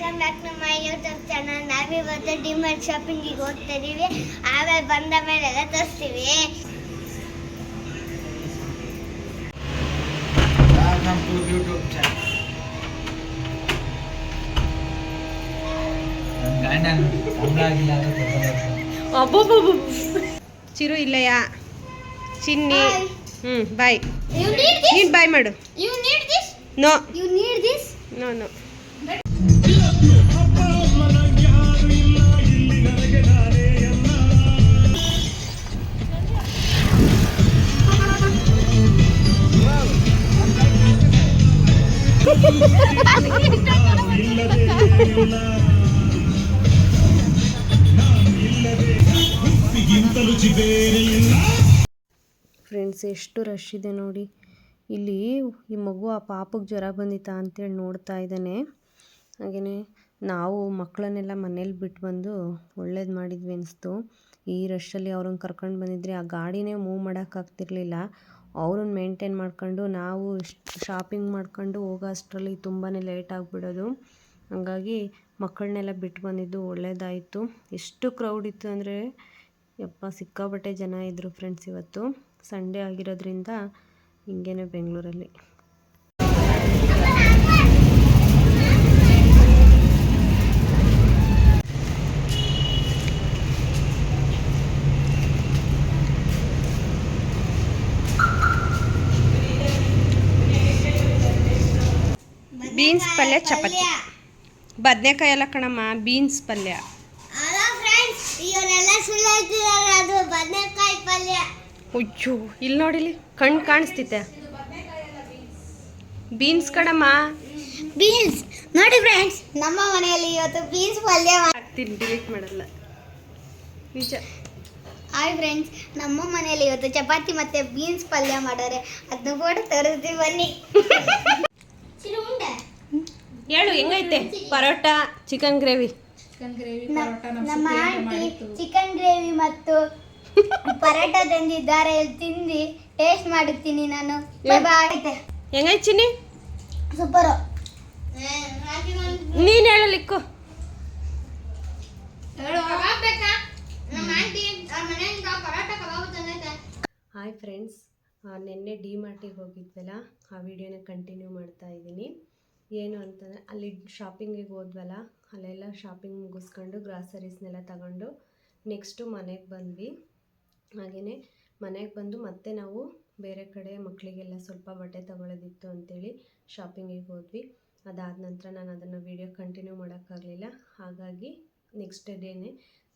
Welcome back ನಮ್ಮ my YouTube channel ನಾವಿವತ್ತು ಡಿಮಾರ್ಟ್ ಶಾಪಿಂಗಿಗೆ ಹೋಗ್ತಾ ಇದೀವಿ. ಆಮೇಲೆ ಬಂದ ಮೇಲೆ ಎಲ್ಲ ತೋರಿಸ್ತೀವಿ. ಅಂದ್ರೆ ಚಿರು ಇಲ್ಲಯ್ಯ. ಚಿನ್ನಿ. ಹ್ಮ್ ಹ್ಞೂ ಬಾಯ್ ಯು ನೀಡ್ ದಿಸ್ ನೀನು ಬಾಯ್ ಮಾಡು. You need this no you need this no no friends ಎಷ್ಟು ರಶ್ ಇದೆ ನೋಡಿ. ಇಲ್ಲಿ ಈ ಮಗು ಆ ಪಾಪಕ್ಕೆ ಜ್ವರ ಬಂದಿತ್ತಾ ಅಂತೇಳಿ ನೋಡ್ತಾ ಇದ್ದಾನೆ. ಹಾಗೆಯೇ ನಾವು ಮಕ್ಕಳನ್ನೆಲ್ಲ ಮನೇಲಿ ಬಿಟ್ಟು ಬಂದು ಒಳ್ಳೇದು ಮಾಡಿದ್ವಿ ಅನಿಸ್ತು. ಈ ರಶಲ್ಲಿ ಅವ್ರನ್ನ ಕರ್ಕೊಂಡು ಬಂದಿದ್ರೆ ಆ ಗಾಡಿನೇ ಮೂವ್ ಮಾಡೋಕ್ಕಾಗ್ತಿರ್ಲಿಲ್ಲ ಅವ್ರನ್ನ ಮೇಂಟೈನ್ ಮಾಡ್ಕೊಂಡು ನಾವು ಶಾಪಿಂಗ್ ಮಾಡ್ಕೊಂಡು ಹೋಗೋ ಅಷ್ಟರಲ್ಲಿ ತುಂಬಾ ಲೇಟ್ ಆಗಿಬಿಡೋದು. ಹಾಗಾಗಿ ಮಕ್ಕಳನ್ನೆಲ್ಲ ಬಿಟ್ಟು ಬಂದಿದ್ದು ಒಳ್ಳೇದಾಯಿತು. ಎಷ್ಟು ಕ್ರೌಡ್ ಇತ್ತು ಅಂದರೆ ಯಪ್ಪ ಸಿಕ್ಕಾಪಟ್ಟೆ ಜನ ಇದ್ದರು ಫ್ರೆಂಡ್ಸ್ ಇವತ್ತು. ಸಂಡೇ ಆಗಿರೋದ್ರಿಂದ ಹಿಂಗೇನೆ ಬೆಂಗಳೂರಲ್ಲಿ. ಬೀನ್ಸ್ ಪಲ್ಯ ಚಪಾತಿ. ಬದನೆಕಾಯಿ ಎಲ್ಲ ಕಣಮ್ಮ ಬೀನ್ಸ್ ಪಲ್ಯ. ಹಲೋ ಫ್ರೆಂಡ್ಸ್ ಇವರೆಲ್ಲ ಸುಳ್ಳು ಹೇಳ್ತಿದ್ದಾರೆ ಅದು ಬದನೆಕಾಯಿ ಪಲ್ಯ. ಅಯ್ಯೋ ಇಲ್ಲಿ ನೋಡಿಲಿ ಕಣ್ಣು ಕಾಣಿಸ್ತೈತೆ ಬೀನ್ಸ್ ಕಡಮ್ಮ ಬೀನ್ಸ್. ನೋಡಿ ಫ್ರೆಂಡ್ಸ್ ನಮ್ಮ ಮನೆಯಲ್ಲಿ ಇವತ್ತು ಬೀನ್ಸ್ ಪಲ್ಯ ಮಾಡ್ತೀನಿ ಹಾಕ್ತೀನಿ ಡಿಲೀಟ್ ಮಾಡಲ್ಲ. ನಿಜ. ಹಾಯ್ ಫ್ರೆಂಡ್ಸ್ ನಮ್ಮ ಮನೆಯಲ್ಲಿ ಇವತ್ತು ಚಪಾತಿ ಮತ್ತೆ ಬೀನ್ಸ್ ಪಲ್ಯ ಮಾಡೋರೆ ಅದನ್ನ ಕೂಡ ತರಿಸ್ತೀವಿ ಬನ್ನಿ. ಹೇಳು ಹೆಂಗೈತೆ? ಪರೋಟ ಚಿಕನ್ ಗ್ರೇವಿ ನಮ್ಮ ಆಂಟಿ ಚಿಕನ್ ಗ್ರೇವಿ ಮತ್ತು ಪರೋಟ ತಂದಿದ್ದಾರೆ ತಿಂದು ಟೇಸ್ಟ್ ಮಾಡುತ್ತೀನಿ ನಾನು. ಬಾಯ್ ಹೆಂಗೈತೆ ಚಿನ್ನಿ? ಸೂಪರು ನೀನು ಹೇಳಲಿಕ್ಕು ಹಾಯ್ ಫ್ರೆಂಡ್ಸ್ ನಿನ್ನೆ ಡಿ ಮಾರ್ಟಿಗೆ ಹೋಗಿದ್ವಲ್ಲ? ಆ ವಿಡಿಯೋನ ಕಂಟಿನ್ಯೂ ಮಾಡ್ತಾ ಇದ್ದೀನಿ. ಏನು ಅಂತಂದರೆ ಅಲ್ಲಿ ಶಾಪಿಂಗಿಗೆ ಹೋದ್ವಲ್ಲ? ಅಲ್ಲೆಲ್ಲ ಶಾಪಿಂಗ್ ಮುಗಿಸ್ಕೊಂಡು ಗ್ರಾಸರೀಸ್ನೆಲ್ಲ ತಗೊಂಡು ನೆಕ್ಸ್ಟು ಮನೆಗೆ ಬಂದ್ವಿ. ಹಾಗೆಯೇ ಮನೆಗೆ ಬಂದು ಮತ್ತೆ ನಾವು ಬೇರೆ ಕಡೆ ಮಕ್ಕಳಿಗೆಲ್ಲ ಸ್ವಲ್ಪ ಬಟ್ಟೆ ತಗೊಳ್ಳೋದಿತ್ತು ಅಂತೇಳಿ ಶಾಪಿಂಗಿಗೆ ಹೋದ್ವಿ. ಅದಾದ ನಂತರ ನಾನು ಅದನ್ನು ವೀಡಿಯೋ ಕಂಟಿನ್ಯೂ ಮಾಡೋಕ್ಕಾಗಲಿಲ್ಲ. ಹಾಗಾಗಿ ನೆಕ್ಸ್ಟ್ ಡೇನೇ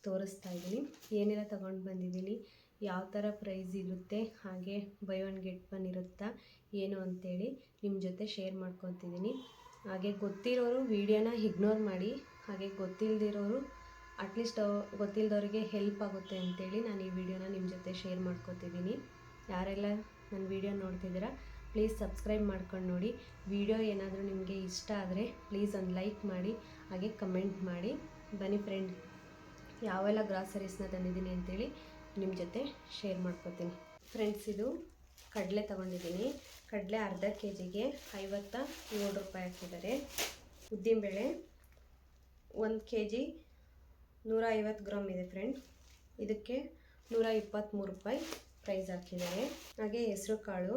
ತೋರಿಸ್ತಾ ಇದ್ದೀನಿ. ಏನೆಲ್ಲ ತಗೊಂಡು ಬಂದಿದ್ದೀನಿ, ಯಾವ ಥರ ಪ್ರೈಸ್ ಇರುತ್ತೆ, ಹಾಗೆ ಬೈ ಒನ್ ಗೆಟ್ ಒನ್ ಇರುತ್ತಾ, ಏನು ಅಂತೇಳಿ ನಿಮ್ಮ ಜೊತೆ ಶೇರ್ ಮಾಡ್ಕೊತಿದ್ದೀನಿ. ಹಾಗೆ ಗೊತ್ತಿರೋರು ವೀಡಿಯೋನ ಇಗ್ನೋರ್ ಮಾಡಿ, ಹಾಗೆ ಗೊತ್ತಿಲ್ಲದಿರೋರು ಅಟ್ಲೀಸ್ಟ್ ಗೊತ್ತಿಲ್ಲದವ್ರಿಗೆ ಹೆಲ್ಪ್ ಆಗುತ್ತೆ ಅಂತೇಳಿ ನಾನು ಈ ವಿಡಿಯೋನ ನಿಮ್ಮ ಜೊತೆ ಶೇರ್ ಮಾಡ್ಕೋತಿದ್ದೀನಿ ಯಾರೆಲ್ಲ ನನ್ನ ವಿಡಿಯೋ ನೋಡ್ತಿದ್ದೀರಾ ಪ್ಲೀಸ್ ಸಬ್ಸ್ಕ್ರೈಬ್ ಮಾಡ್ಕೊಂಡು ನೋಡಿ. ವಿಡಿಯೋ ಏನಾದರೂ ನಿಮಗೆ ಇಷ್ಟ ಆದರೆ ಪ್ಲೀಸ್ ಒಂದು ಲೈಕ್ ಮಾಡಿ, ಹಾಗೆ ಕಮೆಂಟ್ ಮಾಡಿ. ಬನ್ನಿ ಫ್ರೆಂಡ್ ಯಾವೆಲ್ಲ ಗ್ರಾಸರೀಸ್ನ ತಂದಿದ್ದೀನಿ ಅಂತೇಳಿ ನಿಮ್ಮ ಜೊತೆ ಶೇರ್ ಮಾಡ್ಕೊತೀನಿ. ಫ್ರೆಂಡ್ಸ್ ಇದು ಕಡಲೆ ತೊಗೊಂಡಿದ್ದೀನಿ. ಕಡಲೆ ಅರ್ಧ ಕೆ ಜಿಗೆ ಐವತ್ತ ಏಳು ರೂಪಾಯಿ ಹಾಕಿದ್ದಾರೆ. ಉದ್ದಿನಬೇಳೆ ಒಂದು ಕೆ ಜಿ ನೂರ ಐವತ್ತು ಗ್ರಾಮ್ ಇದೆ ಫ್ರೆಂಡ್ ಇದಕ್ಕೆ ನೂರ ಇಪ್ಪತ್ತ್ಮೂರು ರೂಪಾಯಿ ಪ್ರೈಸ್ ಹಾಕಿದ್ದಾರೆ. ಹಾಗೆ ಹೆಸರು ಕಾಳು.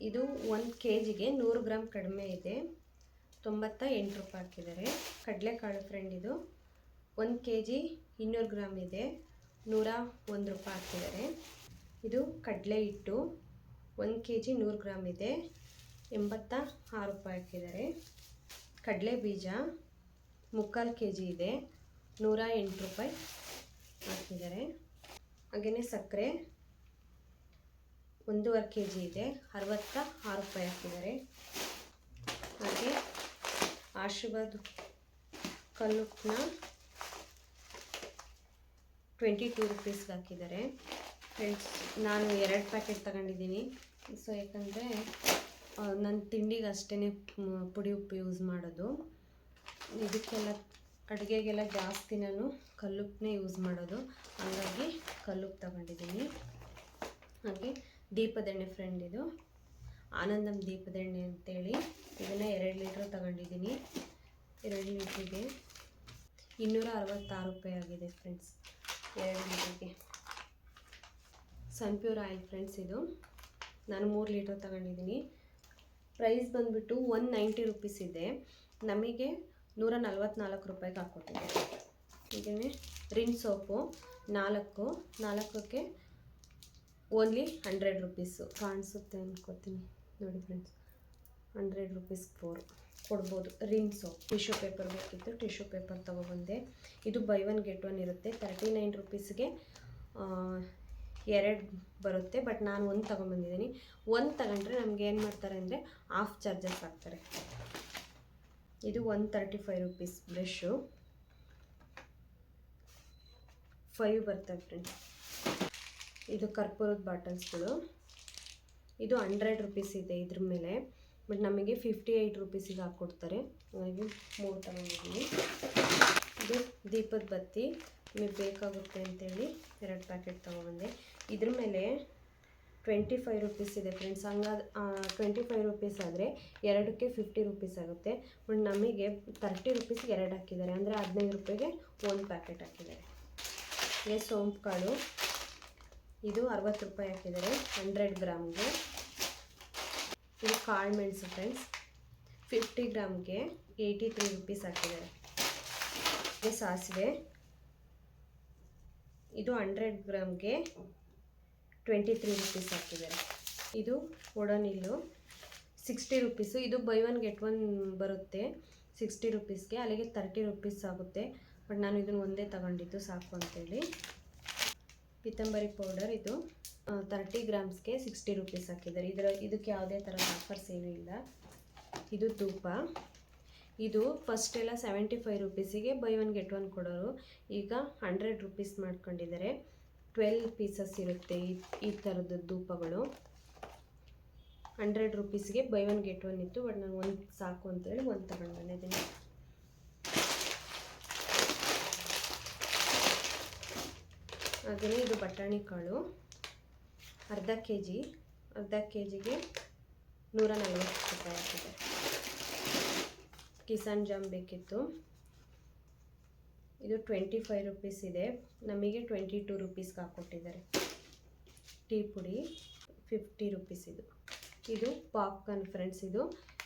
ಇದು ಒಂದು ಕೆ ಜಿಗೆ ನೂರು ಗ್ರಾಮ್ ಕಡಿಮೆ ಇದೆ. ತೊಂಬತ್ತ ಎಂಟು ರೂಪಾಯಿ ಹಾಕಿದ್ದಾರೆ. ಕಡಲೆಕಾಳು ಫ್ರೆಂಡ್ ಇದು. ಒಂದು ಕೆ ಜಿ ಇನ್ನೂರು ಗ್ರಾಮ್ ಇದೆ. ನೂರ ಒಂದು ರೂಪಾಯಿ ಹಾಕಿದ್ದಾರೆ. ಇದು ಕಡಲೆ ಹಿಟ್ಟು. ಒಂದು ಕೆ ಜಿ ನೂರು ಗ್ರಾಮ್ ಇದೆ. ಎಂಬತ್ತ ಆರು ರೂಪಾಯಿ ಹಾಕಿದ್ದಾರೆ. ಕಡಲೆ ಬೀಜ. ಮುಕ್ಕಾಲು ಕೆ ಜಿ ಇದೆ. ನೂರ ಎಂಟು ರೂಪಾಯಿ ಹಾಕಿದ್ದಾರೆ. ಹಾಗೆಯೇ ಸಕ್ಕರೆ ಒಂದೂವರೆ ಕೆ ಜಿ ಇದೆ. ಅರವತ್ತ ಆರು ರೂಪಾಯಿ ಹಾಕಿದ್ದಾರೆ. ಹಾಗೆ ಆಶೀರ್ವಾದ್ ಕಲ್ಲುಪ್ನ ಟ್ವೆಂಟಿ ಟೂ ರುಪೀಸ್ಗೆ ಹಾಕಿದ್ದಾರೆ. ನಾನು ಎರಡು ಪ್ಯಾಕೆಟ್ ತಗೊಂಡಿದ್ದೀನಿ. ಸೊ ಯಾಕಂದರೆ ನನ್ನ ತಿಂಡಿಗೆ ಅಷ್ಟೇ ಪುಡಿ ಉಪ್ಪು ಯೂಸ್ ಮಾಡೋದು. ಇದಕ್ಕೆಲ್ಲ ಅಡುಗೆಗೆಲ್ಲ ಜಾಸ್ತಿ ನಾನು ಕಲ್ಲುಪ್ಪನ್ನೇ ಯೂಸ್ ಮಾಡೋದು. ಹಾಗಾಗಿ ಕಲ್ಲುಪ್ಪು ತಗೊಂಡಿದ್ದೀನಿ. ಹಾಗೆ ದೀಪದೆಣ್ಣೆ ಫ್ರೆಂಡ್ ಇದು. ಆನಂದಂ ದೀಪದೆಣ್ಣೆ ಅಂತೇಳಿ. ಇದನ್ನು ಎರಡು ಲೀಟ್ರ್ ತಗೊಂಡಿದ್ದೀನಿ. ಎರಡು ಲೀಟ್ರಿಗೆ ಇನ್ನೂರ ಅರವತ್ತಾರು ರೂಪಾಯಿ ಆಗಿದೆ ಫ್ರೆಂಡ್ಸ್ ಎರಡು ಲೀಟ್ರಿಗೆ. ಸನ್ಪ್ಯೂರ್ ಆಯಿಲ್ ಫ್ರೆಂಡ್ಸ್ ಇದು. ನಾನು ಮೂರು ಲೀಟ್ರ್ ತಗೊಂಡಿದ್ದೀನಿ. ಪ್ರೈಸ್ ಬಂದುಬಿಟ್ಟು ಒನ್ ನೈಂಟಿ ರುಪೀಸ್ ಇದೆ. ನಮಗೆ ನೂರ ನಲ್ವತ್ನಾಲ್ಕು ರೂಪಾಯಿಗೆ ಹಾಕ್ಕೊಟ್ಟಿದ್ದಾರೆ ಹೀಗೇ ರಿನ್ ಸೋಪು ನಾಲ್ಕು, ನಾಲ್ಕಕ್ಕೆ ಓನ್ಲಿ ಹಂಡ್ರೆಡ್ ರುಪೀಸು. ಕಾಣಿಸುತ್ತೆ ಅನ್ಕೋತೀನಿ. ನೋಡಿ ಫ್ರೆಂಡ್ಸ್ ಹಂಡ್ರೆಡ್ ರುಪೀಸ್ ಫೋರ್ ಕೊಡ್ಬೋದು ರಿನ್ ಸೋಪ್. ಟಿಶ್ಯೂ ಪೇಪರ್ ಬೇಕಿತ್ತು, ಟಿಶ್ಯೂ ಪೇಪರ್ ತೊಗೊಬಂದೆ. ಇದು ಬೈ ಒನ್ ಗೆಟ್ ಒನ್ ಇರುತ್ತೆ. ತರ್ಟಿ ನೈನ್ ರುಪೀಸ್ಗೆ ಎರಡು ಬರುತ್ತೆ. ಬಟ್ ನಾನು ಒಂದು ತೊಗೊಂಬಂದಿದ್ದೀನಿ. ಒಂದು ತಗೊಂಡ್ರೆ ನಮ್ಗೆ ಏನು ಮಾಡ್ತಾರೆ ಅಂದರೆ ಆಫ್ ಚಾರ್ಜಸ್ ಹಾಕ್ತಾರೆ. ಇದು one thirty five rupees brush five ಬರ್ತವೆ ಫ್ರೆಂಡ್ಸ್ ಇದು ಕರ್ಪೂರದ ಬಾಟಲ್ಸ್ಗಳು ಇದು ಹಂಡ್ರೆಡ್ ರುಪೀಸ್ ಇದೆ ಇದ್ರ ಮೇಲೆ. ಬಟ್ ನಮಗೆ ಫಿಫ್ಟಿ ಏಯ್ಟ್ ರುಪೀಸಿಗೆ ಹಾಕ್ಕೊಡ್ತಾರೆ ಹಾಗಾಗಿ ಮೂರು ತಗೊಂಡಿದ್ದೀನಿ ಇದು ದೀಪದ ಬತ್ತಿ. ನಿಮಗೆ ಬೇಕಾಗುತ್ತೆ ಅಂತೇಳಿ ಎರಡು ಪ್ಯಾಕೆಟ್ ತೊಗೊಬಂದೆ ಇದ್ರ ಮೇಲೆ ಟ್ವೆಂಟಿ ಫೈವ್ ರುಪೀಸ್ ಇದೆ ಫ್ರೆಂಡ್ಸ್ ಹಂಗಾದ ಟ್ವೆಂಟಿ ಫೈವ್ ರುಪೀಸ್ ಆದರೆ ಎರಡಕ್ಕೆ ಫಿಫ್ಟಿ ರುಪೀಸ್ ಆಗುತ್ತೆ. ಬಟ್ ನಮಗೆ ತರ್ಟಿ ರುಪೀಸ್ಗೆ ಎರಡು ಹಾಕಿದ್ದಾರೆ. ಅಂದರೆ ಹದಿನೈದು ರೂಪಾಯಿಗೆ ಒಂದು ಪ್ಯಾಕೆಟ್ ಹಾಕಿದ್ದಾರೆ. ಇದೇ ಸೋಂಪು ಕಾಳು, ಇದು ಅರವತ್ತು ರೂಪಾಯಿ ಹಾಕಿದ್ದಾರೆ ಹಂಡ್ರೆಡ್ ಗ್ರಾಮ್ಗೆ. ಇದು ಕಾಳು ಮೆಣಸು ಫ್ರೆಂಡ್ಸ್ ಫಿಫ್ಟಿ ಗ್ರಾಮ್ಗೆ ಏಯ್ಟಿ ತ್ರೀ ರುಪೀಸ್ ಹಾಕಿದ್ದಾರೆ. ಇದು ಸಾಸಿವೆ. ಇದು ಹಂಡ್ರೆಡ್ ಗ್ರಾಮ್ಗೆ ಟ್ವೆಂಟಿ ತ್ರೀ ರುಪೀಸ್ ಹಾಕಿದ್ದಾರೆ ಇದು ಒಡನಿಲ್ಲು ಸಿಕ್ಸ್ಟಿ ರುಪೀಸು ಇದು ಬೈ ಒನ್ ಗೆಟ್ ಒನ್ ಬರುತ್ತೆ. ಸಿಕ್ಸ್ಟಿ ರುಪೀಸ್ಗೆ ಅಲ್ಲಿಗೆ ತರ್ಟಿ ರುಪೀಸ್ ಆಗುತ್ತೆ. ಬಟ್ ನಾನು ಇದನ್ನು ಒಂದೇ ತಗೊಂಡಿದ್ದು ಸಾಕು ಅಂತೇಳಿ. ಪಿತಂಬರಿ ಪೌಡರ್ ಇದು ತರ್ಟಿ ಗ್ರಾಮ್ಸ್ಗೆ ಸಿಕ್ಸ್ಟಿ ರುಪೀಸ್ ಹಾಕಿದ್ದಾರೆ. ಇದರ, ಇದಕ್ಕೆ ಯಾವುದೇ ಥರ ಆಫರ್ಸ್ ಏನೂ ಇಲ್ಲ. ಇದು ತೂಪ ಇದು ಫಸ್ಟ್ ಎಲ್ಲ ಸೆವೆಂಟಿ ಫೈವ್ ರುಪೀಸಿಗೆ ಬೈ ಒನ್ ಗೆಟ್ ಒನ್ ಕೊಡೋರು. ಈಗ ಹಂಡ್ರೆಡ್ ರುಪೀಸ್ ಮಾಡ್ಕೊಂಡಿದ್ದಾರೆ. ಟ್ವೆಲ್ ಪೀಸಸ್ ಇರುತ್ತೆ ಈ ಥರದ ಧೂಪಗಳು. ಹಂಡ್ರೆಡ್ ರುಪೀಸ್ಗೆ ಬೈ ಒನ್ ಗೆಟ್ ಒನ್ ಇತ್ತು, ಬಟ್ ನಾನು ಒಂದು ಸಾಕು ಅಂತೇಳಿ ಒಂದು ತಗೊಂಡು ಬಂದಿದ್ದೀನಿ. ಹಾಗೆಯೇ ಇದು ಬಟಾಣಿ ಕಾಳು, ಅರ್ಧ ಕೆ ಜಿ ಅರ್ಧ ಕೆ ಜಿಗೆ ನೂರ ನಲ್ವತ್ತು ರೂಪಾಯಿ ಆಗ್ತದೆ. ಕಿಸಾನ್ ಜಾಮ್ ಬೇಕಿತ್ತು. ಇದು ಟ್ವೆಂಟಿ ಫೈವ್ ರುಪೀಸ್ ಇದೆ. ನಮಗೆ ಟ್ವೆಂಟಿ ಟು ರುಪೀಸ್ಗೆ ಹಾಕ್ಕೊಟ್ಟಿದ್ದಾರೆ ಟೀ ಪುಡಿ ಫಿಫ್ಟಿ ರುಪೀಸ್ ಇದು. ಇದು ಪಾಪ್ಕಾರ್ನ್ ಫ್ರೆಂಡ್ಸ್ ಇದು.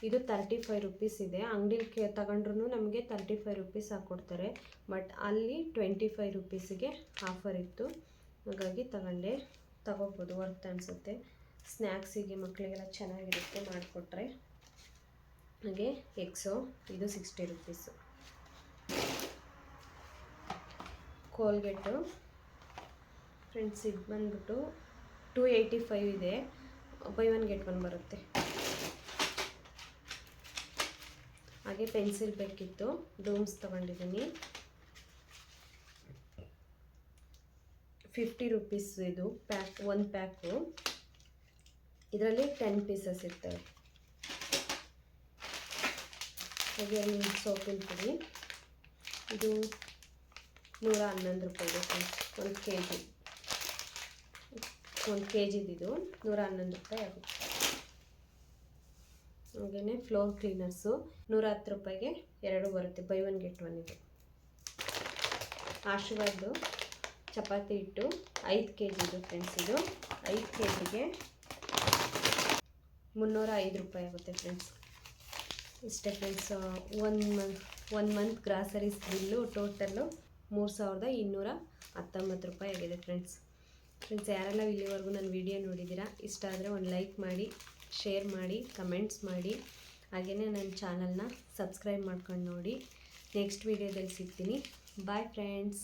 ಇದು ತರ್ಟಿ ಫೈವ್ ರುಪೀಸ್ ಇದೆ. ಅಂಗಡಿಲಿ ಕೆ ತಗೊಂಡ್ರು ನಮಗೆ ತರ್ಟಿ ಫೈವ್ ರುಪೀಸ್ ಹಾಕ್ಕೊಡ್ತಾರೆ ಬಟ್ ಅಲ್ಲಿ ಟ್ವೆಂಟಿ ಫೈವ್ ರುಪೀಸಿಗೆ ಆಫರ್ ಇತ್ತು. ಹಾಗಾಗಿ ತಗೊಂಡೆ. ತಗೋಬೋದು ವರ್ತ್ ಅನಿಸುತ್ತೆ. ಸ್ನ್ಯಾಕ್ಸಿಗೆ ಮಕ್ಕಳಿಗೆಲ್ಲ ಚೆನ್ನಾಗಿರುತ್ತೆ ಮಾಡಿಕೊಟ್ರೆ. ಹಾಗೆ ಎಕ್ಸೋ ಇದು ಸಿಕ್ಸ್ಟಿ ರುಪೀಸು ಕೋಲ್ಗೇಟು ಫ್ರೆಂಡ್ಸ್ ಇದು ಬಂದ್ಬಿಟ್ಟು ಟೂ ಏಯ್ಟಿ ಫೈವ್ ಇದೆ. ಬೈ ಒನ್ ಗೆಟ್ ಒನ್ ಬರುತ್ತೆ. ಹಾಗೆ ಪೆನ್ಸಿಲ್ ಬೇಕಿತ್ತು. ಡೂಮ್ಸ್ ತೊಗೊಂಡಿದ್ದೀನಿ. ಫಿಫ್ಟಿ ರುಪೀಸ್ ಇದು. ಪ್ಯಾಕ್ ಒಂದು ಪ್ಯಾಕು ಇದರಲ್ಲಿ ಟೆನ್ ಪೀಸಸ್ ಇರ್ತವೆ ಹಾಗೆ ಸೋಪಿನ ಪುಡಿ ಇದು ನೂರ ಹನ್ನೊಂದು ರೂಪಾಯಿ ಇದೆ ಫ್ರೆಂಡ್ಸ್ ಒಂದು ಕೆ ಜಿ ಒಂದು ಕೆ ಜಿದಿದು ನೂರ ಹನ್ನೊಂದು ರೂಪಾಯಿ ಆಗುತ್ತೆ. ಹಾಗೆಯೇ ಫ್ಲೋರ್ ಕ್ಲೀನರ್ಸು ನೂರ ಹತ್ತು ರೂಪಾಯಿಗೆ ಎರಡು ಬರುತ್ತೆ. ಬೈ ಒನ್ ಗೆಟ್ ಒನ್ ಇದು. ಆಶೀರ್ವಾದ್ದು ಚಪಾತಿ ಹಿಟ್ಟು ಐದು ಕೆ ಜಿದು ಫ್ರೆಂಡ್ಸ್ ಇದು. ಐದು ಕೆ ಜಿಗೆ ಮುನ್ನೂರ ಐದು ರೂಪಾಯಿ ಆಗುತ್ತೆ ಫ್ರೆಂಡ್ಸ್ ಇಷ್ಟೇ friends one month one month groceries bill total ಮೂರು ಸಾವಿರದ ಇನ್ನೂರ ಹತ್ತೊಂಬತ್ತು ರೂಪಾಯಿ ಆಗಿದೆ ಫ್ರೆಂಡ್ಸ್ ಫ್ರೆಂಡ್ಸ್ ಯಾರೆಲ್ಲ ಇಲ್ಲಿವರೆಗೂ ನನ್ನ ವಿಡಿಯೋ ನೋಡಿದ್ದೀರಾ, ಇಷ್ಟ ಆದರೆ ಒಂದು ಲೈಕ್ ಮಾಡಿ ಶೇರ್ ಮಾಡಿ ಕಮೆಂಟ್ಸ್ ಮಾಡಿ. ಹಾಗೆಯೇ ನನ್ನ ಚಾನಲ್ನ ಸಬ್ಸ್ಕ್ರೈಬ್ ಮಾಡ್ಕೊಂಡು ನೋಡಿ. ನೆಕ್ಸ್ಟ್ ವೀಡಿಯೋದಲ್ಲಿ ಸಿಗ್ತೀನಿ. Bye friends